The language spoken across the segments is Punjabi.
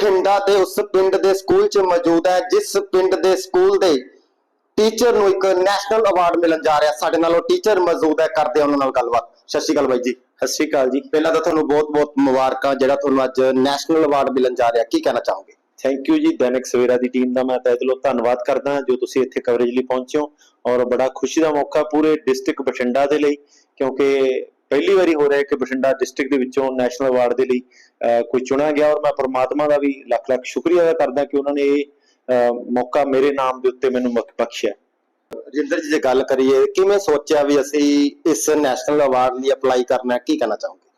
ਬਠਿੰਡਾ ਦੇ ਉਸ ਪਿੰਡ ਦੇ ਸਕੂਲ 'ਚ ਮੌਜੂਦ ਹੈ ਜਿਸ ਪਿੰਡ ਦੇ ਸਕੂਲ ਦੇ ਟੀਚਰ ਨੂੰ ਇੱਕ ਨੈਸ਼ਨਲ ਅਵਾਰਡ ਮਿਲਣ ਜਾ ਰਿਹਾ। ਸਾਡੇ ਨਾਲ ਉਹ ਟੀਚਰ ਮੌਜੂਦ ਹੈ ਕਰਦੇ ਹਾਂ ਉਹਨਾਂ ਨਾਲ ਗੱਲਬਾਤ। ਸਤਿ ਸ਼੍ਰੀ ਅਕਾਲ ਬਾਈ ਜੀ। ਸਤਿ ਸ਼੍ਰੀ ਅਕਾਲ ਜੀ। ਪਹਿਲਾਂ ਤਾਂ ਤੁਹਾਨੂੰ ਬਹੁਤ-ਬਹੁਤ ਮੁਬਾਰਕਾਂ ਜਿਹੜਾ ਤੁਹਾਨੂੰ ਅੱਜ ਨੈਸ਼ਨਲ ਅਵਾਰਡ ਮਿਲਣ ਜਾ ਰਿਹਾ। ਕੀ ਕਹਿਣਾ ਚਾਹੋਗੇ? ਥੈਂਕ ਯੂ ਜੀ। ਦੈਨਿਕ ਸਵੇਰਾ ਦੀ ਟੀਮ ਦਾ ਮੈਂ ਤਹਿ ਦਿਲੋਂ ਧੰਨਵਾਦ ਕਰਦਾ ਜੋ ਤੁਸੀਂ ਇੱਥੇ ਕਵਰੇਜ ਲਈ ਪਹੁੰਚੇ ਹੋ। ਔਰ ਬੜਾ ਖੁਸ਼ੀ ਦਾ ਮੌਕਾ ਪੂਰੇ ਡਿਸਟ੍ਰਿਕਟ ਬਠਿੰਡਾ ਦੇ ਲਈ ਕਿਉਂਕਿ ਪਹਿਲੀ ਵਾਰੀ ਹੋ ਰਿਹਾ ਹੈ ਕਿ ਬਠਿੰਡਾ ਡਿਸਟ੍ਰਿਕਟ ਦੇ ਵਿੱਚੋਂ ਨੈਸ਼ਨਲ ਅਵਾਰਡ ਦੇ ਲਈ ਕੋਈ ਚੁਣਿਆ ਗਿਆ ਔਰ ਮੈਂ ਪ੍ਰਮਾਤਮਾ ਦਾ ਵੀ ਲੱਖ ਲੱਖ ਸ਼ੁਕਰੀਆ ਅਦਾ ਕਰਦਾ ਕਿ ਉਹਨਾਂ ਨੇ ਇਹ ਮੌਕਾ ਮੇਰੇ ਨਾਮ ਦੇ ਉੱਤੇ ਮੈਨੂੰ ਬਖ- ਬਖਸ਼ਿਆ। ਰਜਿੰਦਰ ਜੀ ਜੇ ਗੱਲ ਕਰੀਏ ਕਿਵੇਂ ਸੋਚਿਆ ਵੀ ਅਸੀਂ ਇਸ ਨੈਸ਼ਨਲ ਅਵਾਰਡ ਲਈ ਅਪਲਾਈ ਕਰਨਾ ਕੀ ਕਹਿਣਾ ਚਾਹੋਗੇ?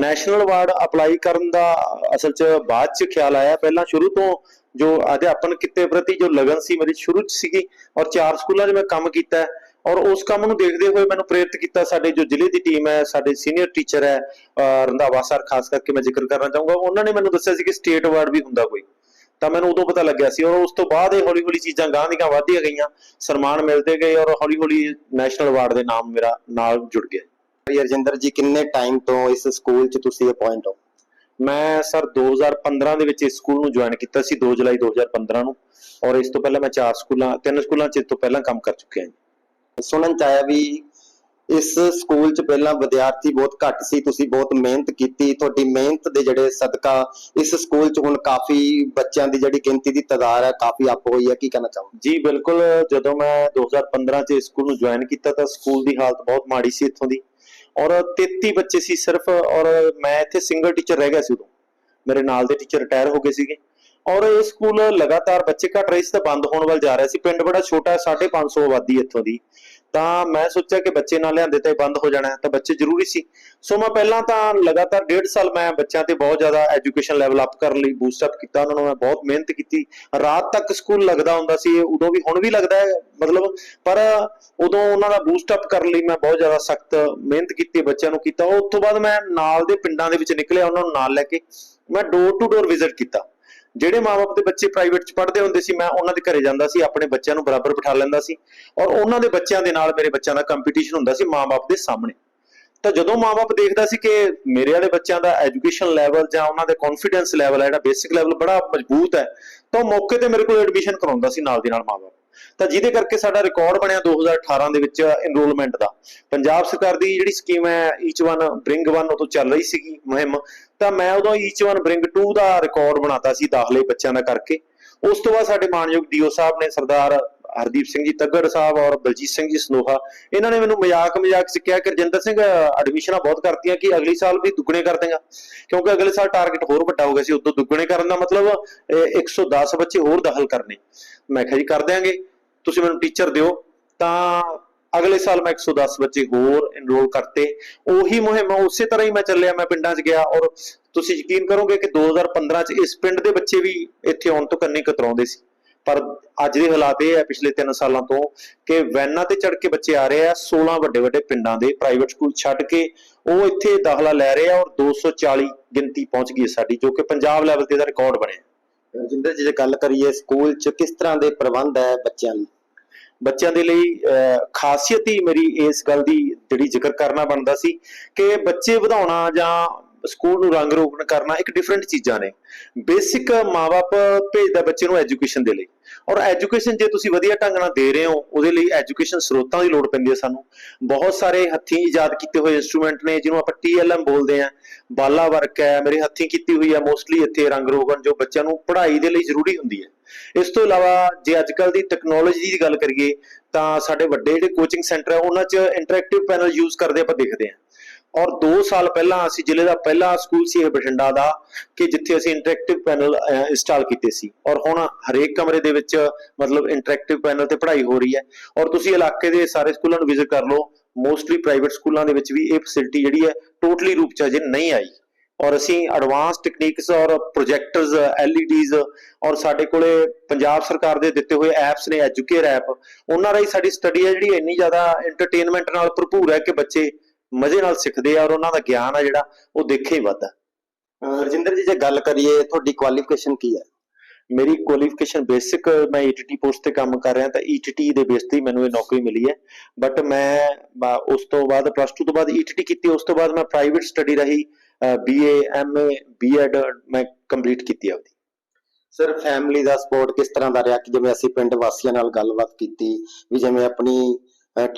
ਨੈਸ਼ਨਲ ਅਵਾਰਡ ਅਪਲਾਈ ਕਰਨ ਦਾ ਅਸਲ 'ਚ ਬਾਅਦ 'ਚ ਖਿਆਲ ਆਇਆ। ਪਹਿਲਾਂ ਸ਼ੁਰੂ ਤੋਂ ਜੋ ਅਧਿਆਪਨ ਕਿੱਤੇ ਪ੍ਰਤੀ ਜੋ ਲਗਨ ਸੀ ਮੇਰੀ ਸ਼ੁਰੂ 'ਚ ਸੀਗੀ ਔਰ ਚਾਰ ਸਕੂਲਾਂ 'ਚ ਮੈਂ ਕੰਮ ਕੀਤਾ ਹੈ। ਔਰ ਉਸ ਕੰਮ ਨੂੰ ਦੇਖਦੇ ਹੋਏ ਮੈਨੂੰ ਪ੍ਰੇਰਿਤ ਕੀਤਾ ਸਾਡੇ ਜੋ ਜ਼ਿਲ੍ਹੇ ਦੀ ਟੀਮ ਹੈ ਸਾਡੇ ਸੀਨੀਅਰ ਟੀਚਰ ਹੈ ਰੰਧਾਵਾ ਸਰ ਖਾਸ ਕਰਕੇ ਮੈਂ ਜ਼ਿਕਰ ਕਰਨਾ ਚਾਹੂੰਗਾ। ਉਹਨਾਂ ਨੇ ਮੈਨੂੰ ਦੱਸਿਆ ਸੀ ਕਿ ਸਟੇਟ ਅਵਾਰਡ ਵੀ ਹੁੰਦਾ ਕੋਈ। ਤਾਂ ਮੈਨੂੰ ਉਦੋਂ ਪਤਾ ਲੱਗਿਆ ਸੀ ਔਰ ਉਸ ਤੋਂ ਬਾਅਦ ਇਹ ਹੌਲੀ ਹੌਲੀ ਚੀਜ਼ਾਂ ਗਾਂਹ ਦੀਆਂ ਵਧਦੀਆਂ ਗਈਆਂ। ਸਨਮਾਨ ਮਿਲਦੇ ਗਏ ਔਰ ਹੌਲੀ ਹੌਲੀ ਨੈਸ਼ਨਲ ਅਵਾਰਡ ਦੇ ਨਾਮ ਮੇਰਾ ਨਾਲ ਜੁੜ ਗਿਆ। ਭਾਈ ਰਜਿੰਦਰ ਜੀ ਕਿੰਨੇ ਟਾਈਮ ਤੋਂ ਇਸ ਸਕੂਲ 'ਚ ਤੁਸੀਂ ਅਪਾਇੰਟ ਹੋ? ਮੈਂ ਸਰ 2015 ਦੇ ਵਿੱਚ ਇਸ ਸਕੂਲ ਨੂੰ ਜੁਆਇਨ ਕੀਤਾ ਸੀ 2 ਜੁਲਾਈ 2015 ਨੂੰ। ਔਰ ਇਸ ਤੋਂ ਪਹਿਲਾਂ ਮੈਂ ਚਾਰ ਸਕੂਲਾਂ ਤਿੰਨ ਸਕੂਲਾਂ 'ਚ ਇਸ ਤੋਂ ਪਹਿਲਾਂ ਕੰਮ ਕਰ ਚੁੱਕਿਆ ਹਾਂ ਸੁਣਨ ਚ ਆਇਆ ਵੀ ਇਸ ਸਕੂਲ 'ਚ ਪਹਿਲਾਂ ਵਿਦਿਆਰਥੀ ਬਹੁਤ ਘੱਟ ਸੀ, ਤੁਸੀਂ ਬਹੁਤ ਮਿਹਨਤ ਕੀਤੀ, ਤੁਹਾਡੀ ਮਿਹਨਤ ਦੇ ਜਿਹੜੇ ਸਦਕਾ ਇਸ ਸਕੂਲ 'ਚ ਹੁਣ ਕਾਫੀ ਬੱਚਿਆਂ ਦੀ ਜਿਹੜੀ ਗਿਣਤੀ ਦੀ ਤਾਦਾਦ ਹੈ, ਕਾਫੀ ਅੱਪ ਹੋਈ ਹੈ, ਕੀ ਕਹਿਣਾ ਚਾਹੋਗੇ? ਜੀ, ਬਿਲਕੁਲ, ਜਦੋਂ ਮੈਂ 2015 'ਚ ਇਸ ਸਕੂਲ ਨੂੰ ਜੁਆਇਨ ਕੀਤਾ ਤਾਂ ਸਕੂਲ ਦੀ ਹਾਲਤ ਬਹੁਤ ਮਾੜੀ ਸੀ ਇੱਥੋਂ ਦੀ। ਔਰ 33 ਬੱਚੇ ਸੀ ਸਿਰਫ, ਔਰ ਮੈਂ ਇੱਥੇ ਸਿੰਗਲ ਟੀਚਰ ਰਹਿ ਗਿਆ ਸੀ ਉਦੋਂ। ਮੇਰੇ ਨਾਲ ਦੇ ਟੀਚਰ ਰਿਟਾਇਰ ਹੋ ਗਏ ਸੀਗੇ। ਔਰ ਇਹ ਸਕੂਲ ਲਗਾਤਾਰ ਬੱਚੇ ਘਟ ਰਹੇ ਸੀ ਤਾਂ ਬੰਦ ਹੋਣ ਵੱਲ ਜਾ ਰਿਹਾ ਸੀ। ਪਿੰਡ ਬੜਾ ਛੋਟਾ ਹੈ 550 ਆਬਾਦੀ ਇੱਥੋਂ ਦੀ। ਤਾਂ ਮੈਂ ਸੋਚਿਆ ਕਿ ਬੱਚੇ ਨਾਲ ਲਿਆਂਦੇ ਤਾਂ ਬੰਦ ਹੋ ਜਾਣਾ ਤਾਂ ਬੱਚੇ ਜ਼ਰੂਰੀ ਸੀ। ਸੋ ਮੈਂ ਪਹਿਲਾਂ ਤਾਂ ਲਗਾਤਾਰ ਡੇਢ ਸਾਲ ਮੈਂ ਬੱਚਿਆਂ ਤੇ ਬਹੁਤ ਜ਼ਿਆਦਾ ਐਜੂਕੇਸ਼ਨ ਲੈਵਲ ਅਪ ਕਰਨ ਲਈ ਬੂਸਟ ਅਪ ਕੀਤਾ। ਉਹਨਾਂ ਨੂੰ ਮੈਂ ਬਹੁਤ ਮਿਹਨਤ ਕੀਤੀ। ਰਾਤ ਤੱਕ ਸਕੂਲ ਲੱਗਦਾ ਹੁੰਦਾ ਸੀ ਉਦੋਂ ਵੀ ਹੁਣ ਵੀ ਲੱਗਦਾ ਹੈ, ਮਤਲਬ ਪਰ ਉਦੋਂ ਉਹਨਾਂ ਦਾ ਬੂਸਟ ਅਪ ਕਰਨ ਲਈ ਮੈਂ ਬਹੁਤ ਜ਼ਿਆਦਾ ਸਖਤ ਮਿਹਨਤ ਕੀਤੀ, ਬੱਚਿਆਂ ਨੂੰ ਕੀਤਾ। ਉਸ ਤੋਂ ਬਾਅਦ ਮੈਂ ਨਾਲ ਦੇ ਪਿੰਡਾਂ ਦੇ ਵਿੱਚ ਨਿਕਲਿਆ, ਉਹਨਾਂ ਨੂੰ ਨਾਲ ਲੈ ਕੇ ਮੈਂ ਡੋਰ ਟੂ ਡੋਰ ਵਿਜ਼ਿਟ ਕੀਤਾ। ਜਿਹੜੇ ਮਾਪੇ ਦੇ ਬੱਚੇ ਪ੍ਰਾਈਵੇਟ ਚ ਪੜ੍ਹਦੇ ਹੁੰਦੇ ਸੀ, ਮੈਂ ਉਹਨਾਂ ਦੇ ਘਰੇ ਜਾਂਦਾ ਸੀ, ਆਪਣੇ ਬੱਚਿਆਂ ਨੂੰ ਬਰਾਬਰ ਬਿਠਾ ਲੈਂਦਾ ਸੀ ਔਰ ਉਹਨਾਂ ਦੇ ਬੱਚਿਆਂ ਦੇ ਨਾਲ ਮੇਰੇ ਬੱਚਿਆਂ ਦਾ ਕੰਪੀਟੀਸ਼ਨ ਹੁੰਦਾ ਸੀ ਮਾਪੇ ਦੇ ਸਾਹਮਣੇ। ਤਾਂ ਜਦੋਂ ਮਾਪੇ ਦੇਖਦਾ ਸੀ ਕਿ ਮੇਰੇ ਵਾਲੇ ਬੱਚਿਆਂ ਦਾ ਐਜੂਕੇਸ਼ਨ ਲੈਵਲ ਜਾਂ ਉਹਨਾਂ ਦੇ ਕੌਨਫੀਡੈਂਸ ਲੈਵਲ ਹੈ ਜਿਹੜਾ ਬੇਸਿਕ ਲੈਵਲ ਬੜਾ ਮਜ਼ਬੂਤ ਹੈ, ਤਾਂ ਉਹ ਮੌਕੇ ਤੇ ਮੇਰੇ ਕੋਲ ਐਡਮਿਸ਼ਨ ਕਰਾਉਂਦਾ ਸੀ ਨਾਲ ਦੀ ਨਾਲ ਮਾਪੇ ਤਾਂ ਜਿਹਦੇ ਕਰਕੇ ਸਾਡਾ ਰਿਕਾਰਡ ਬਣਿਆ 2018 ਦੇ ਵਿੱਚ ਇਨਰੋਲਮੈਂਟ ਦਾ। ਪੰਜਾਬ ਸਰਕਾਰ ਦੀ ਜਿਹੜੀ ਸਕੀਮ ਹੈ ਈਚ ਵਨ ਬ੍ਰਿੰਗ ਵਨ ਉਦੋਂ ਚੱਲ ਰਹੀ ਸੀਗੀ ਮੁਹਿੰਮ, ਤਾਂ ਮੈਂ ਉਦੋਂ ਈਚ ਵਨ ਬ੍ਰਿੰਗ 2 ਦਾ ਰਿਕਾਰਡ ਬਣਾਤਾ ਸੀ ਦਾਖਲੇ ਬੱਚਿਆਂ ਦਾ ਕਰਕੇ। ਉਸ ਤੋਂ ਬਾਅਦ ਸਾਡੇ ਮਾਨਯੋਗ ਡੀਓ ਸਾਹਿਬ ਨੇ ਸਰਦਾਰ ਹਰਦੀਪ ਸਿੰਘ ਜੀ, ਤੱਗੜ ਸਾਹਿਬ ਔਰ ਬਲਜੀਤ ਸਿੰਘ ਜੀ ਸਨੋਹਾ, ਇਹਨਾਂ ਨੇ ਮੈਨੂੰ ਮਜ਼ਾਕ ਮਜ਼ਾਕ 'ਚ ਕਿਹਾ ਕਿ ਰਜਿੰਦਰ ਸਿੰਘ ਐਡਮਿਸ਼ਨਾਂ ਬਹੁਤ ਕਰਤੀਆਂ ਕਿ ਅਗਲੀ ਸਾਲ ਵੀ ਦੁੱਗਣੇ ਕਰ ਦੇਗਾ ਕਿਉਂਕਿ ਅਗਲੇ ਸਾਲ ਟਾਰਗੇਟ ਹੋਰ ਵੱਡਾ ਹੋ ਗਿਆ ਸੀ, ਉਦੋਂ ਦੁੱਗਣੇ ਕਰਨ ਦਾ ਮਤਲਬ, ਇਹ 110 ਬੱਚੇ ਹੋਰ ਦਾਖਲ ਕਰਨੇ। ਮੈਂ ਕਿਹਾ ਜੀ, ਕਰ ਦਿਆਂਗੇ। ਤੁਸੀਂ ਮੈਨੂੰ ਟੀਚਰ ਦਿਓ, ਤਾਂ ਅਗਲੇ ਸਾਲ ਮੈਂ 110 ਬੱਚੇ ਹੋਰ ਐਨਰੋਲ ਕਰਤੇ। ਉਹੀ ਮੁਹਿੰਮ ਉਸੇ ਤਰ੍ਹਾਂ ਹੀ ਮੈਂ ਚੱਲਿਆ, ਮੈਂ ਪਿੰਡਾਂ 'ਚ ਗਿਆ ਔਰ ਤੁਸੀਂ ਯਕੀਨ ਕਰੋਗੇ ਕਿ 2015 'ਚ ਇਸ ਪਿੰਡ ਦੇ ਬੱਚੇ ਵੀ ਇੱਥੇ ਆਉਣ ਤੋਂ ਕੰਨੀ ਕਤਰਾਉਂਦੇ ਸੀ। ਪਰ ਅੱਜ ਦੇ ਹਾਲਾਤ ਇਹ ਹੈ ਪਿਛਲੇ 3 ਸਾਲਾਂ ਤੋਂ ਕਿ ਵੈਨਾਂ ਤੇ ਚੜ ਕੇ ਬੱਚੇ ਆ ਰਹੇ ਆ 16 ਵੱਡੇ ਵੱਡੇ ਪਿੰਡਾਂ ਦੇ ਪ੍ਰਾਈਵੇਟ ਸਕੂਲ ਛੱਡ ਕੇ ਉਹ ਇੱਥੇ ਦਾਖਲਾ ਲੈ ਰਹੇ ਆ ਔਰ 240 ਗਿਣਤੀ ਪਹੁੰਚ ਗਈ ਹੈ ਸਾਡੀ, ਜੋ ਕਿ ਪੰਜਾਬ ਲੈਵਲ ਤੇ ਦਾ ਰਿਕਾਰਡ ਬਣਿਆ ਰਜਿੰਦਰ ਜੀ, ਜੇ ਗੱਲ ਕਰੀਏ ਸਕੂਲ 'ਚ ਕਿਸ ਤਰ੍ਹਾਂ ਦੇ ਪ੍ਰਬੰਧ ਹੈ ਬੱਚਿਆਂ ਲਈ? ਬੱਚਿਆਂ ਦੇ ਲਈ ਖਾਸੀਅਤ ਹੀ ਮੇਰੀ ਇਸ ਗੱਲ ਦੀ ਜਿਹੜੀ ਜ਼ਿਕਰ ਕਰਨਾ ਬਣਦਾ ਸੀ ਕਿ ਬੱਚੇ ਵਧਾਉਣਾ ਜਾਂ ਸਕੂਲ ਨੂੰ ਰੰਗ ਰੋਗਨ ਕਰਨਾ ਇੱਕ ਡਿਫਰੈਂਟ ਚੀਜ਼ਾਂ ਨੇ। ਬੇਸਿਕ ਮਾਪੇ ਭੇਜਦਾ ਬੱਚੇ ਨੂੰ ਐਜੂਕੇਸ਼ਨ ਦੇ ਲਈ। ਔਰ ਐਜੂਕੇਸ਼ਨ ਜੇ ਤੁਸੀਂ ਵਧੀਆ ਢੰਗ ਨਾਲ ਦੇ ਰਹੇ ਹੋ, ਉਹਦੇ ਲਈ ਐਜੂਕੇਸ਼ਨ ਸਰੋਤਾਂ ਦੀ ਲੋੜ ਪੈਂਦੀ ਹੈ ਸਾਨੂੰ। ਬਹੁਤ ਸਾਰੇ ਹੱਥੀਂ ਇਜਾਦ ਕੀਤੇ ਹੋਏ ਇਨਸਟਰੂਮੈਂਟ ਨੇ, ਜਿਹਨੂੰ ਆਪਾਂ TLM ਬੋਲਦੇ ਆ ਬਾਲਾ ਵਰਕ ਹੈ, ਮੇਰੇ ਹੱਥੀਂ ਕੀਤੀ ਹੋਈ ਹੈ ਮੋਸਟਲੀ ਇੱਥੇ ਰੰਗ ਰੋਗਨ ਜੋ ਬੱਚਿਆਂ ਨੂੰ ਪੜ੍ਹਾਈ ਦੇ ਲਈ ਜ਼ਰੂਰੀ ਹੁੰਦੀ ਹੈ। ਇਸ ਤੋਂ ਇਲਾਵਾ ਜੇ ਅੱਜ ਕੱਲ ਦੀ ਟੈਕਨੋਲੋਜੀ ਦੀ ਗੱਲ ਕਰੀਏ, ਤਾਂ ਸਾਡੇ ਵੱਡੇ ਜਿਹੜੇ ਕੋਚਿੰਗ ਸੈਂਟਰ ਹੈ ਉਹਨਾਂ 'ਚ ਇੰਟਰੈਕਟਿਵ ਪੈਨਲ ਯੂਜ਼ ਕਰਦੇ ਆਪਾਂ ਦੇਖਦੇ ਹਾਂ। ਔਰ 2 ਸਾਲ ਪਹਿਲਾਂ ਅਸੀਂ ਜ਼ਿਲ੍ਹੇ ਦਾ ਪਹਿਲਾ ਸਕੂਲ ਸੀ ਇਹ ਬਠਿੰਡਾ ਦਾ, ਕਿ ਜਿੱਥੇ ਅਸੀਂ ਇੰਟਰੈਕਟਿਵ ਪੈਨਲ ਇੰਸਟਾਲ ਕੀਤੇ ਸੀ। ਔਰ ਹੁਣ ਹਰੇਕ ਕਮਰੇ ਦੇ ਵਿੱਚ ਮਤਲਬ ਇੰਟਰੈਕਟਿਵ ਪੈਨਲ ਤੇ ਪੜ੍ਹਾਈ ਹੋ ਰਹੀ ਹੈ। ਔਰ ਤੁਸੀਂ ਇਲਾਕੇ ਦੇ ਸਾਰੇ ਸਕੂਲਾਂ ਨੂੰ ਵਿਜ਼ਿਟ ਕਰ ਲਓ ਮੋਸਟਲੀ ਪ੍ਰਾਈਵੇਟ ਸਕੂਲਾਂ ਦੇ ਵਿੱਚ ਵੀ ਇਹ ਫੈਸਿਲਿਟੀ ਜਿਹੜੀ ਹੈ ਟੋਟਲੀ ਰੂਪ ਚ ਅਜੇ ਨਹੀਂ ਆਈ। ਔਰ ਅਸੀਂ ਐਡਵਾਂਸ ਟੈਕਨੀਕਸ ਔਰ ਪ੍ਰੋਜੈਕਟਰਸ ਐਲਈਡੀਜ਼ ਔਰ ਸਾਡੇ ਕੋਲੇ ਪੰਜਾਬ ਸਰਕਾਰ ਦੇ ਦਿੱਤੇ ਹੋਏ ਐਪਸ ਨੇ ਐਜੂਕੇਅਰ ਐਪ ਉਹਨਾਂ ਰਾਹੀਂ ਸਾਡੀ ਸਟੱਡੀ ਹੈ ਜਿਹੜੀ ਇੰਨੀ ਜ਼ਿਆਦਾ ਐਂਟਰਟੇਨਮੈਂਟ ਨਾਲ ਭਰਪੂਰ ਹੈ ਕਿ ਬੱਚੇ ਮਜ਼ੇ ਨਾਲ ਸਿੱਖਦੇ ਆ ਔਰ ਉਹਨਾਂ ਦਾ ਗਿਆਨ ਆ ਜਿਹੜਾ ਉਹ ਦੇਖੇ ਹੀ ਵੱਧਦਾ ਰਜਿੰਦਰ ਜੀ, ਜੇ ਗੱਲ ਕਰੀਏ, ਤੁਹਾਡੀ ਕੁਆਲੀਫਿਕੇਸ਼ਨ ਕੀ ਹੈ? ਮੇਰੀ ਕੁਆਲੀਫਿਕੇਸ਼ਨ ਬੇਸਿਕ ਮੈਂ ਈਟੀਟੀ ਪੋਸਟ ਤੇ ਕੰਮ ਕਰ ਰਿਹਾ ਤਾਂ ਈਟੀਟੀ ਦੇ ਬੇਸ ਤੇ ਮੈਨੂੰ ਇਹ ਨੌਕਰੀ ਮਿਲੀ ਹੈ। ਬਟ ਮੈਂ ਉਸ ਤੋਂ ਬਾਅਦ ਪਲੱਸ 2 ਤੋਂ ਬਾਅਦ ਈਟੀਟੀ ਕੀਤੀ, ਉਸ ਤੋਂ ਬਾਅਦ ਮੈਂ ਪ੍ਰਾਈਵੇਟ ਸਟੱਡੀ ਰਹੀ ਬੀਏ ਐਮਏ ਬੀਐਡ ਮੈਂ ਕੰਪਲੀਟ ਕੀਤੀ ਆਪਦੀ। ਸਰ ਫੈਮਿਲੀ ਦਾ ਸਪੋਰਟ ਕਿਸ ਤਰ੍ਹਾਂ ਦਾ ਰਿਹਾ? ਕਿ ਜਿਵੇਂ ਅਸੀਂ ਪਿੰਡ ਵਾਸੀਆਂ ਨਾਲ ਗੱਲਬਾਤ ਕੀਤੀ, ਵੀ ਜਿਵੇਂ ਆਪਣੀ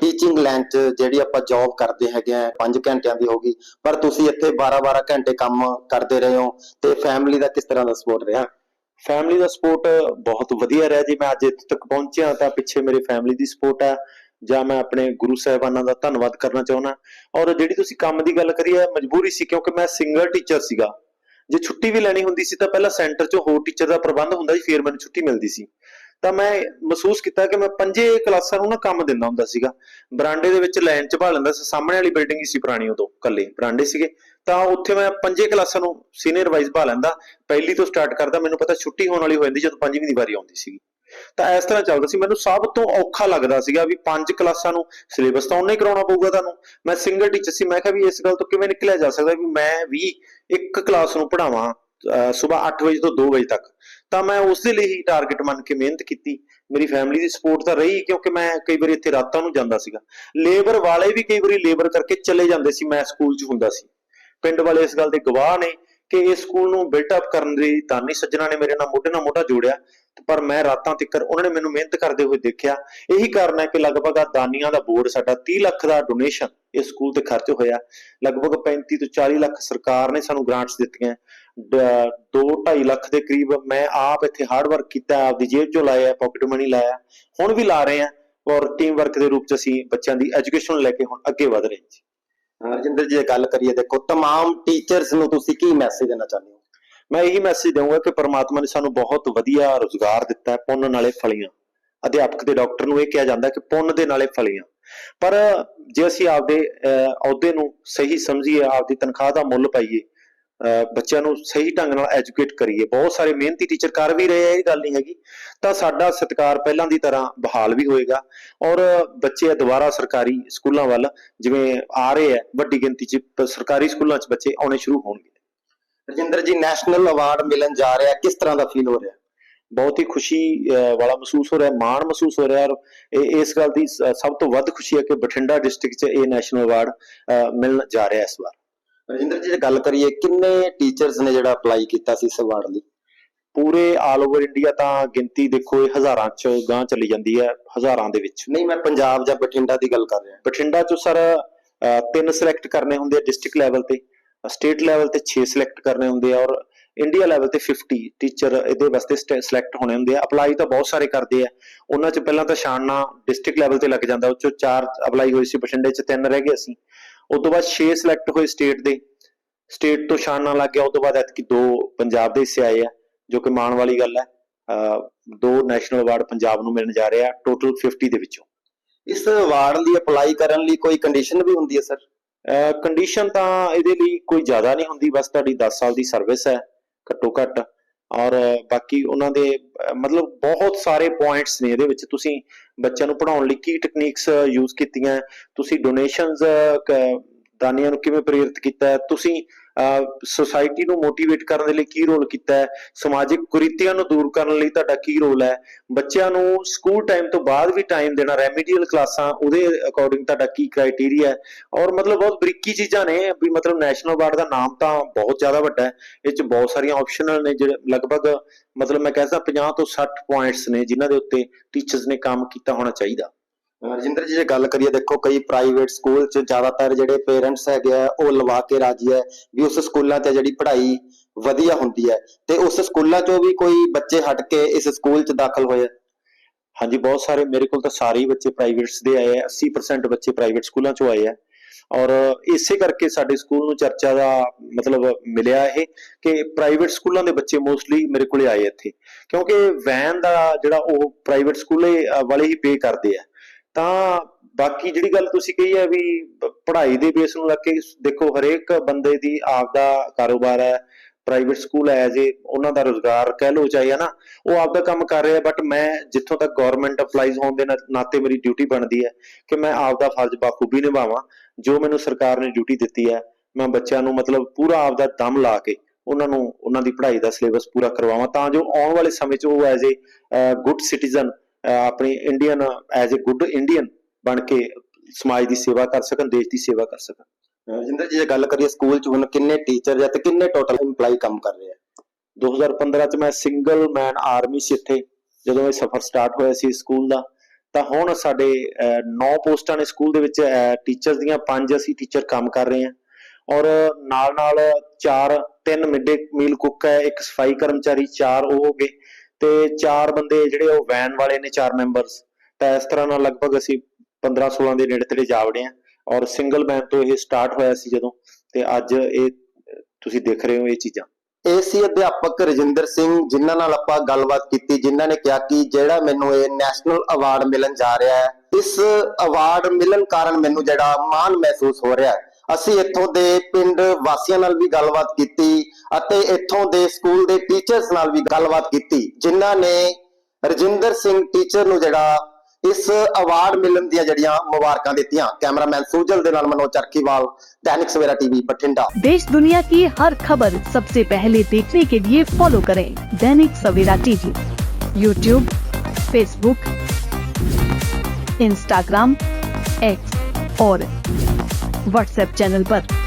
ਟੀਚਿੰਗ ਲਾਈਨ 'ਚ ਜਿਹੜੀ ਆਪਾਂ ਜੌਬ ਕਰਦੇ ਹੈਗੇ ਆ 5 ਘੰਟਿਆਂ ਦੀ ਹੋਗੀ ਪਰ ਤੁਸੀਂ ਇੱਥੇ 12-12 ਘੰਟੇ ਕੰਮ ਕਰਦੇ ਰਹੇ ਹੋ, ਤੇ ਫੈਮਿਲੀ ਦਾ ਕਿਸ ਤਰ੍ਹਾਂ ਦਾ ਸਪੋਰਟ ਰਿਹਾ? ਫੈਮਿਲੀ ਦਾ ਸਪੋਰਟ ਬਹੁਤ ਵਧੀਆ ਰਿਹਾ ਜੀ। ਮੈਂ ਅੱਜ ਇੱਥੇ ਤੱਕ ਪਹੁੰਚਿਆ ਤਾਂ ਪਿੱਛੇ ਮੇਰੀ ਫੈਮਿਲੀ ਦੀ ਸਪੋਰਟ ਹੈ। ਜਾਂ ਮੈਂ ਆਪਣੇ ਗੁਰੂ ਸਾਹਿਬਾਨਾਂ ਦਾ ਧੰਨਵਾਦ ਕਰਨਾ ਚਾਹੁੰਦਾ। ਔਰ ਜਿਹੜੀ ਤੁਸੀਂ ਕੰਮ ਦੀ ਗੱਲ ਕਰੀ ਹੈ ਮਜਬੂਰੀ ਸੀ ਕਿਉਂਕਿ ਮੈਂ ਸਿੰਗਲ ਟੀਚਰ ਸੀਗਾ। ਜੇ ਛੁੱਟੀ ਵੀ ਲੈਣੀ ਹੁੰਦੀ ਸੀ ਤਾਂ ਪਹਿਲਾਂ ਸੈਂਟਰ 'ਚ ਹੋਰ ਟੀਚਰ ਦਾ ਪ੍ਰਬੰਧ ਹੁੰਦਾ ਸੀ, ਫਿਰ ਮੈਨੂੰ ਛੁੱਟੀ ਮਿਲਦੀ ਸੀ। ਤਾਂ ਮੈਂ ਮਹਿਸੂਸ ਕੀਤਾ ਕਿ ਮੈਂ ਪੰਜੇ ਕਲਾਸਾਂ ਨੂੰ ਨਾ ਕੰਮ ਦਿੰਦਾ ਹੁੰਦਾ ਸੀਗਾ। ਬਰਾਂਡੇ ਦੇ ਵਿੱਚ ਲਾਈਨ 'ਚ ਭਾ ਲੈਂਦਾ ਸੀ, ਸਾਹਮਣੇ ਵਾਲੀ ਬਿਲਡਿੰਗ ਹੀ ਸੀ ਪੁਰਾਣੀ ਉਦੋਂ ਕੱਲੇ ਬਰਾਂਡੇ ਸੀਗੇ। ਤਾਂ ਉੱਥੇ ਮੈਂ ਪੰਜੇ ਕਲਾਸਾਂ ਨੂੰ ਸੀਨੀਅਰ ਵਾਈਜ਼ ਭਾ ਲੈਂਦਾ। ਪਹਿਲੀ ਤੋਂ ਸਟਾਰਟ ਕਰਦਾ, ਮੈਨੂੰ ਪਤਾ ਛੁੱਟੀ ਹੋਣ ਵਾਲੀ ਹੋ ਜਾਂਦੀ ਜਦੋਂ ਪੰਜਵੀਂ ਦੀ ਵਾਰੀ ਆਉਂਦੀ ਸੀਗੀ। ਤਾਂ ਇਸ ਤਰ੍ਹਾਂ ਚੱਲਦਾ ਸੀ। ਮੈਨੂੰ ਸਭ ਤੋਂ ਔਖਾ ਲੱਗਦਾ ਸੀਗਾ ਵੀ ਪੰਜ ਕਲਾਸਾਂ ਨੂੰ ਸਿਲੇਬਸ ਤਾਂ ਉਹਨੇ ਹੀ ਕਰਾਉਣਾ ਪਊਗਾ ਤੁਹਾਨੂੰ। ਮੈਂ ਸਿੰਗਲ ਟੀਚਰ ਸੀ, ਮੈਂ ਕਿਹਾ ਵੀ ਇਸ ਗੱਲ ਤੋਂ ਕਿਵੇਂ ਨਿਕਲਿਆ ਜਾ ਸਕਦਾ ਵੀ ਮੈਂ ਵੀ ਇੱਕ ਕਲਾਸ ਨੂੰ ਪੜਾਵਾਂ ਸਵੇਰ 8 ਵਜੇ ਤੋਂ 2 ਵਜੇ ਤੱਕ। ਤਾਂ ਮੈਂ ਉਸ ਦੇ ਲਈ ਹੀ ਟਾਰਗੇਟ ਮੰਨ ਕੇ ਮਿਹਨਤ ਕੀਤੀ। ਮੇਰੀ ਫੈਮਿਲੀ ਦੀ ਸਪੋਰਟ ਤਾਂ ਰਹੀ ਕਿਉਂਕਿ ਮੈਂ ਕਈ ਵਾਰੀ ਇੱਥੇ ਰਾਤਾਂ ਨੂੰ ਜਾਂਦਾ ਸੀਗਾ। ਲੇਬਰ ਵਾਲੇ ਵੀ ਕਈ ਵਾਰੀ ਲੇਬਰ ਕਰਕੇ ਚਲੇ ਜਾਂਦੇ ਸੀ। ਮੈਂ ਸਕੂਲ 'ਚ ਹੁੰਦਾ ਸੀ। ਪਿੰਡ ਵਾਲੇ ਇਸ ਗੱਲ ਦੇ ਗਵਾਹ ਨੇ। ਕਿ ਇਸ ਸਕੂਲ ਨੂੰ ਬਿਲਟ ਅਪ ਕਰਨ ਲਈ ਦਾਨੀ ਸੱਜਣਾ ਨੇ ਮੇਰੇ ਨਾਲ ਮੋਢੇ ਨਾਲ ਮੋਢਾ ਜੋੜਿਆ, ਪਰ ਮੈਂ ਰਾਤਾਂ ਤੱਕ ਉਹਨਾਂ ਨੇ ਮੈਨੂੰ ਮਿਹਨਤ ਕਰਦੇ ਹੋਏ ਦੇਖਿਆ। ਇਹੀ ਕਾਰਨ ਹੈ ਕਿ ਲਗਭਗ ਆ ਦਾਨੀਆਂ ਦਾ ਬੋਰਡ ਸਾਡਾ 30 ਲੱਖ ਦਾ ਡੋਨੇਸ਼ਨ ਇਸ ਸਕੂਲ ਤੇ ਖਰਚ ਹੋਇਆ। ਲਗਭਗ 35 ਤੋਂ 40 ਲੱਖ ਸਰਕਾਰ ਨੇ ਸਾਨੂੰ ਗ੍ਰਾਂਟਸ ਦਿੱਤੀਆਂ। 2.5 ਲੱਖ ਦੇ ਕਰੀਬ ਮੈਂ ਆਪ ਇੱਥੇ ਹਾਰਡ ਵਰਕ ਕੀਤਾ, ਆਪਦੀ ਜੇਬ ਚੋਂ ਲਾਇਆ ਪਾਕਟ ਮਨੀ ਲਾਇਆ। ਹੁਣ ਵੀ ਲਾ ਰਹੇ ਆ ਔਰ ਟੀਮ ਵਰਕ ਦੇ ਰੂਪ ਚ ਅਸੀਂ ਬੱਚਿਆਂ ਦੀ ਐਜੂਕੇਸ਼ਨ ਲੈ ਕੇ ਹੁਣ ਅੱਗੇ ਵਧ ਰਹੇ ਹਾਂ ਜੀ। ਰਜਿੰਦਰ ਜੀ ਇਹ ਗੱਲ ਕਰੀਏ ਦੇਖੋ तमाम ਟੀਚਰਸ ਨੂੰ ਤੁਸੀਂ ਕੀ ਮੈਸੇਜ ਦੇਣਾ ਚਾਹੁੰਦੇ ਹੋ ਮੈਂ ਇਹੀ ਮੈਸੇਜ ਦਊਂਗਾ ਕਿ ਪਰਮਾਤਮਾ ਨੇ ਸਾਨੂੰ ਬਹੁਤ ਵਧੀਆ ਰੋਜ਼ਗਾਰ ਦਿੱਤਾ ਹੈ ਪੁੰਨ ਨਾਲੇ ਫਲੀਆਂ ਅਧਿਆਪਕ ਤੇ ਡਾਕਟਰ ਨੂੰ ਇਹ ਕਿਹਾ ਜਾਂਦਾ ਕਿ ਪੁੰਨ ਦੇ ਨਾਲੇ ਫਲੀਆਂ ਪਰ ਜੇ ਅਸੀਂ ਆਪਦੇ ਅਹ, ਅਹੁਦੇ ਨੂੰ ਸਹੀ ਸਮਝੀਏ ਆਪਦੀ ਤਨਖਾਹ ਦਾ ਮੁੱਲ ਪਾਈਏ ਅਹ, ਬੱਚਿਆਂ ਨੂੰ ਸਹੀ ਢੰਗ ਨਾਲ ਐਜੂਕੇਟ ਕਰੀਏ। ਬਹੁਤ ਸਾਰੇ ਮਿਹਨਤੀ ਟੀਚਰ ਕਰ ਵੀ ਰਹੇ ਆ ਇਹ ਗੱਲ ਨਹੀਂ ਹੈਗੀ। ਤਾਂ ਸਾਡਾ ਸਤਿਕਾਰ ਪਹਿਲਾਂ ਦੀ ਤਰ੍ਹਾਂ ਬਹਾਲ ਵੀ ਹੋਏਗਾ। ਔਰ ਬੱਚੇ ਦੁਬਾਰਾ ਸਰਕਾਰੀ ਸਕੂਲਾਂ ਵੱਲ ਜਿਵੇਂ ਆ ਰਹੇ ਆ ਵੱਡੀ ਗਿਣਤੀ 'ਚ ਸਰਕਾਰੀ ਸਕੂਲਾਂ 'ਚ ਬੱਚੇ ਆਉਣੇ ਸ਼ੁਰੂ ਹੋਣਗੇ। ਰਜਿੰਦਰ ਜੀ ਨੈਸ਼ਨਲ ਅਵਾਰਡ ਮਿਲਣ ਜਾ ਰਿਹਾ ਕਿਸ ਤਰ੍ਹਾਂ ਦਾ ਫੀਲ ਹੋ ਰਿਹਾ? ਬਹੁਤ ਹੀ ਖੁਸ਼ੀ ਵਾਲਾ ਮਹਿਸੂਸ ਹੋ ਰਿਹਾ ਮਾਣ ਮਹਿਸੂਸ ਹੋ ਰਿਹਾ। ਔਰ ਇਹ- ਇਸ ਗੱਲ ਦੀ ਸਭ ਤੋਂ ਵੱਧ ਖੁਸ਼ੀ ਹੈ ਕਿ ਬਠਿੰਡਾ ਡਿਸਟ੍ਰਿਕਟ 'ਚ ਇਹ ਨੈਸ਼ਨਲ ਅਵਾਰਡ ਮਿਲਣ ਜਾ ਰਿਹਾ ਇਸ ਵਾਰ। ਰਜਿੰਦਰ ਜੀ ਜੇ ਗੱਲ ਕਰੀਏ ਕਿੰਨੇ ਟੀਚਰਸ ਨੇ ਜਿਹੜਾ ਅਪਲਾਈ ਕੀਤਾ ਸੀ ਇਸ ਅਵਾਰਡ ਲਈ? ਪੂਰੇ ਆਲ ਓਵਰ ਇੰਡੀਆ ਤਾਂ ਗਿਣਤੀ ਦੇਖੋ ਇਹ ਹਜ਼ਾਰਾਂ 'ਚ ਗਾਂ ਚਲੀ ਜਾਂਦੀ ਹੈ ਹਜ਼ਾਰਾਂ ਦੇ ਵਿੱਚ। ਨਹੀਂ ਮੈਂ ਪੰਜਾਬ ਜਾਂ ਬਠਿੰਡਾ ਦੀ ਗੱਲ ਕਰ ਰਿਹਾ। ਬਠਿੰਡਾ 'ਚੋਂ ਸਰ ਤਿੰਨ ਸਿਲੈਕਟ ਕਰਨੇ ਹੁੰਦੇ ਆ ਡਿਸਟ੍ਰਿਕਟ ਲੈਵਲ ਤੇ ਸਟੇਟ ਲੈਵਲ ਤੇ 6 ਸਿਲੈਕਟ ਕਰਨੇ ਹੁੰਦੇ ਆ ਔਰ ਇੰਡੀਆ ਲੈਵਲ ਤੇ 50 ਟੀਚਰ ਇਹਦੇ ਵਾਸਤੇ ਸਿਲੈਕਟ ਹੋਣੇ ਹੁੰਦੇ ਆ। ਅਪਲਾਈ ਤਾਂ ਬਹੁਤ ਸਾਰੇ ਕਰਦੇ ਆ। ਉਹਨਾਂ 'ਚ ਪਹਿਲਾਂ ਤਾਂ ਛਾਣਨਾ ਡਿਸਟ੍ਰਿਕਟ ਲੈਵਲ ਤੇ ਲੱਗ ਜਾਂਦਾ ਉਹ 'ਚੋਂ ਚਾਰ ਅਪਲਾਈ ਹੋਏ ਸੀ ਬਠਿੰਡੇ 'ਚ ਤਿੰਨ ਰਹਿ ਗਏ ਸੀ ਉਸ ਤੋਂ ਬਾਅਦ 6 ਸਿਲੈਕਟ ਹੋਏ ਸਟੇਟ ਦੇ। ਸਟੇਟ ਤੋਂ ਛਾਣਨਾ ਲੱਗ ਗਿਆ ਉਸ ਤੋਂ ਬਾਅਦ ਐਤਕੀ ਦੋ ਪੰਜਾਬ ਦੇ ਹਿੱਸੇ ਆਏ ਆ ਜੋ ਕਿ ਮਾਣ ਵਾਲੀ ਗੱਲ ਹੈ। ਦੋ ਨੈਸ਼ਨਲ ਅਵਾਰਡ ਪੰਜਾਬ ਨੂੰ ਮਿਲਣ ਜਾ ਰਿਹਾ ਟੋਟਲ 50 ਦੇ ਵਿੱਚੋਂ। ਇਸ ਅਵਾਰਡ ਲਈ ਅਪਲਾਈ ਕਰਨ ਲਈ ਕੋਈ ਕੰਡੀਸ਼ਨ ਵੀ ਹੁੰਦੀ ਹੈ ਸਰ ਕੰਡੀਸ਼ਨ ਤਾਂ ਇਹਦੇ ਲਈ ਕੋਈ ਜ਼ਿਆਦਾ ਨਹੀਂ ਹੁੰਦੀ ਬਸ ਤੁਹਾਡੀ 10 ਸਾਲ ਦੀ ਸਰਵਿਸ ਹੈ ਘੱਟੋ ਘੱਟ। ਔਰ ਬਾਕੀ ਉਹਨਾਂ ਦੇ ਮਤਲਬ ਬਹੁਤ ਸਾਰੇ ਪੁਆਇੰਟਸ ਨੇ ਇਹਦੇ ਵਿੱਚ। ਤੁਸੀਂ ਬੱਚਿਆਂ ਨੂੰ ਪੜ੍ਹਾਉਣ ਲਈ ਕੀ ਟੈਕਨੀਕਸ ਯੂਜ਼ ਕੀਤੀਆਂ? ਤੁਸੀਂ ਡੋਨੇਸ਼ਨਸ ਦਾਨੀਆਂ ਨੂੰ ਕਿਵੇਂ ਪ੍ਰੇਰਿਤ ਕੀਤਾ? ਹੈ, ਤੁਸੀਂ ਸੋਸਾਇਟੀ ਨੂੰ ਮੋਟੀਵੇਟ ਕਰਨ ਦੇ ਲਈ ਕੀ ਰੋਲ ਕੀਤਾ ਹੈ? ਸਮਾਜਿਕ ਕੁਰੀਤੀਆਂ ਨੂੰ ਦੂਰ ਕਰਨ ਲਈ ਤੁਹਾਡਾ ਕੀ ਰੋਲ ਹੈ? ਬੱਚਿਆਂ ਨੂੰ ਸਕੂਲ ਟਾਈਮ ਤੋਂ ਬਾਅਦ ਵੀ ਟਾਈਮ ਦੇਣਾ ਰੈਮੀਡੀਅਲ ਕਲਾਸਾਂ, ਉਹਦੇ ਅਕੋਰਡਿੰਗ ਤੁਹਾਡਾ ਕੀ ਕ੍ਰਾਈਟੇਰੀਆ ਹੈ? ਔਰ ਮਤਲਬ ਬਹੁਤ ਬਰੀਕੀ ਚੀਜ਼ਾਂ ਨੇ, ਵੀ ਮਤਲਬ ਨੈਸ਼ਨਲ ਅਵਾਰਡ ਦਾ ਨਾਮ ਤਾਂ ਬਹੁਤ ਜ਼ਿਆਦਾ ਵੱਡਾ ਹੈ। ਇਹ ਚ ਬਹੁਤ ਸਾਰੀਆਂ ਆਪਸ਼ਨਲ ਨੇ, ਜਿਹੜੇ ਲਗਭਗ ਮਤਲਬ ਮੈਂ ਕਹਿੰਦਾ 50 ਤੋਂ 60 ਪੁਆਇੰਟਸ ਨੇ, ਜਿਨ੍ਹਾਂ ਦੇ ਉੱਤੇ ਟੀਚਰਸ ਨੇ ਕੰਮ ਕੀਤਾ ਹੋਣਾ ਚਾਹੀਦਾ। ਰਜਿੰਦਰ ਜੀ, ਜੇ ਗੱਲ ਕਰੀਏ, ਦੇਖੋ, ਕਈ ਪ੍ਰਾਈਵੇਟ ਸਕੂਲ ਚ ਜ਼ਿਆਦਾਤਰ ਜਿਹੜੇ ਪੇਰੈਂਟਸ ਹੈਗੇ ਆ, ਉਹ ਲਵਾ ਕੇ ਰਾਜੀ ਹੈ ਵੀ ਉਸ ਸਕੂਲਾਂ 'ਚ ਜਿਹੜੀ ਪੜ੍ਹਾਈ ਵਧੀਆ ਹੁੰਦੀ ਹੈ ਤੇ ਉਸ ਸਕੂਲਾਂ 'ਚੋਂ ਵੀ ਕੋਈ ਬੱਚੇ ਹਟ ਕੇ ਇਸ ਸਕੂਲ 'ਚ ਦਾਖਲ ਹੋਏ ਹਾਂਜੀ, ਬਹੁਤ ਸਾਰੇ, ਮੇਰੇ ਕੋਲ ਤਾਂ ਸਾਰੇ ਬੱਚੇ ਪ੍ਰਾਈਵੇਟਸ ਦੇ ਆਏ ਆ 80% ਬੱਚੇ ਪ੍ਰਾਈਵੇਟ ਸਕੂਲਾਂ ਚੋਂ ਆਏ ਆ ਔਰ ਇਸੇ ਕਰਕੇ ਸਾਡੇ ਸਕੂਲ ਨੂੰ ਚਰਚਾ ਦਾ ਮਤਲਬ ਮਿਲਿਆ ਇਹ ਕਿ ਪ੍ਰਾਈਵੇਟ ਸਕੂਲਾਂ ਦੇ ਬੱਚੇ ਮੋਸਟਲੀ ਮੇਰੇ ਕੋਲੇ ਆਏ ਇੱਥੇ ਕਿਉਂਕਿ ਵੈਨ ਦਾ ਜਿਹੜਾ ਉਹ ਪ੍ਰਾਈਵੇਟ ਸਕੂਲੇ ਵਾਲੇ ਹੀ ਪੇ ਕਰਦੇ ਆ। ਤਾਂ ਬਾਕੀ ਜਿਹੜੀ ਗੱਲ ਤੁਸੀਂ ਕਹੀ ਹੈ ਵੀ ਪੜ੍ਹਾਈ ਦੇ ਬੇਸ ਨੂੰ ਲੱਗ ਕੇ ਦੇਖੋ ਹਰੇਕ ਬੰਦੇ ਦੀ ਆਪਦਾ ਕਾਰੋਬਾਰ ਹੈ ਪ੍ਰਾਈਵੇਟ ਹੈ ਐਜ਼ ਏ ਉਹਨਾਂ ਦਾ ਰੋਜ਼ਗਾਰ ਕਹਿ ਲੋ ਚਾਹੇ ਨਾ ਉਹ ਆਪਦਾ ਕੰਮ ਕਰ ਰਿਹਾ ਬਟ ਮੈਂ ਜਿੱਥੋਂ ਤੱਕ ਗਵਰਨਮੈਂਟ ਅਪਲਾਈਜ਼ ਹੋਣ ਦੇ ਨਾਤੇ ਮੇਰੀ ਡਿਊਟੀ ਬਣਦੀ ਹੈ ਕਿ ਮੈਂ ਆਪ ਦਾ ਫਰਜ਼ ਬਾਖੂਬੀ ਨਿਭਾਵਾਂ, ਜੋ ਮੈਨੂੰ ਸਰਕਾਰ ਨੇ ਡਿਊਟੀ ਦਿੱਤੀ ਹੈ, ਮੈਂ ਬੱਚਿਆਂ ਨੂੰ ਮਤਲਬ ਪੂਰਾ ਆਪਦਾ ਦਮ ਲਾ ਕੇ ਉਹਨਾਂ ਨੂੰ, ਉਹਨਾਂ ਦੀ ਪੜ੍ਹਾਈ ਦਾ ਸਿਲੇਬਸ ਪੂਰਾ ਕਰਵਾਵਾਂ, ਤਾਂ ਜੋ ਆਉਣ ਵਾਲੇ ਸਮੇਂ 'ਚ ਉਹ ਐਜ਼ ਏ ਗੁੱਡ ਸਿਟੀਜ਼ਨ ਆਪਣੀ Indian as a good Indian ਬਣ ਕੇ ਸਮਾਜ ਦੀ ਸੇਵਾ ਕਰ ਸਕਣ, ਦੇਸ਼ ਦੀ ਸੇਵਾ ਕਰ ਸਕਣ। ਰਜਿੰਦਰ ਜੀ, ਜੇ ਗੱਲ ਕਰੀਏ ਸਕੂਲ 'ਚ ਹੁਣ ਕਿੰਨੇ ਟੀਚਰ ਜਾਂ ਤੇ ਕਿੰਨੇ ਟੋਟਲ EMPLOYE ਕੰਮ ਕਰ ਰਹੇ ਆ? 2015 ਚ ਮੈਂ ਸਿੰਗਲ ਮੈਨ ਆਰਮੀ ਸੀ ਇੱਥੇ, ਜਦੋਂ ਇਹ ਸਫ਼ਰ ਸਟਾਰਟ ਹੋਇਆ ਸੀ ਸਕੂਲ ਦਾ। ਤਾਂ ਹੁਣ ਸਾਡੇ 9 ਪੋਸਟਾਂ ਨੇ ਸਕੂਲ ਦੇ ਵਿੱਚ ਟੀਚਰਸ ਦੀਆਂ ਪੰਜ ਅਸੀਂ ਟੀਚਰ ਕੰਮ ਕਰ ਰਹੇ ਹਾਂ ਔਰ ਨਾਲ ਨਾਲ ਚਾਰ, ਤਿੰਨ ਮਿਡ ਮੀਲ ਕੁੱਕ ਹੈ, ਇੱਕ ਸਫ਼ਾਈ ਕਰਮਚਾਰੀ, ਚਾਰ ਉਹ ਹੋ ਗਏ। ਤੇ ਚਾਰ ਬੰਦੇ ਜਿਹੜੇ ਉਹ ਵੈਨ ਵਾਲੇ ਨੇ, ਚਾਰ ਮੈਂਬਰਸ ਤਾਂ ਇਸ ਤਰ੍ਹਾਂ ਨਾਲ ਲਗਭਗ ਅਸੀਂ 15 16 ਦੇ ਨੇੜੇ ਤੇੜੇ ਜਾ ਵੜੇ ਹਾਂ ਔਰ ਸਿੰਗਲ ਮੈਨ ਤੋਂ ਇਹ ਸਟਾਰਟ ਹੋਇਆ ਸੀ ਜਦੋਂ, ਤੇ ਅੱਜ ਇਹ, ਤੁਸੀਂ ਦੇਖ ਰਹੇ ਹੋ ਇਹ ਚੀਜ਼ਾਂ। ਇਹ ਅਧਿਆਪਕ ਰਜਿੰਦਰ ਸਿੰਘ, ਜਿਨ੍ਹਾਂ ਨਾਲ ਆਪਾਂ ਗੱਲਬਾਤ ਕੀਤੀ, ਜਿਨ੍ਹਾਂ ਨੇ ਕਿਹਾ ਕਿ ਜਿਹੜਾ ਮੈਨੂੰ ਇਹ ਨੈਸ਼ਨਲ ਅਵਾਰਡ ਮਿਲਣ ਜਾ ਰਿਹਾ ਹੈ, ਇਸ ਅਵਾਰਡ ਮਿਲਣ ਕਾਰਨ ਮੈਨੂੰ ਜਿਹੜਾ ਮਾਣ ਮਹਿਸੂਸ ਹੋ ਰਿਹਾ ਹੈ। ਅਸੀਂ ਇੱਥੋਂ ਦੇ ਪਿੰਡ ਵਾਸੀਆਂ ਨਾਲ ਵੀ ਗੱਲਬਾਤ ਕੀਤੀ ਅਤੇ ਇੱਥੋਂ ਦੇ ਸਕੂਲ ਦੇ ਟੀਚਰਸ ਨਾਲ ਵੀ ਗੱਲਬਾਤ ਕੀਤੀ ਜਿਨ੍ਹਾਂ ਨੇ ਰਜਿੰਦਰ ਸਿੰਘ ਟੀਚਰ ਨੂੰ ਜਿਹੜਾ ਇਸ ਅਵਾਰਡ ਮਿਲਣ ਦੀਆਂ ਜਿਹੜੀਆਂ ਮੁਬਾਰਕਾਂ ਦਿੱਤੀਆਂ ਕੈਮਰਾਮੈਨ ਸੂਜਲ ਦੇ ਨਾਲ ਮਨੋਜ ਚਰਖੀਵਾਲ दैनिक सवेरा टीवी बठिंडा देश दुनिया की हर खबर सबसे पहले देखने के लिए फॉलो करें Dainik Savera TV YouTube Facebook Instagram X और व्हाट्सएप चैनल पर।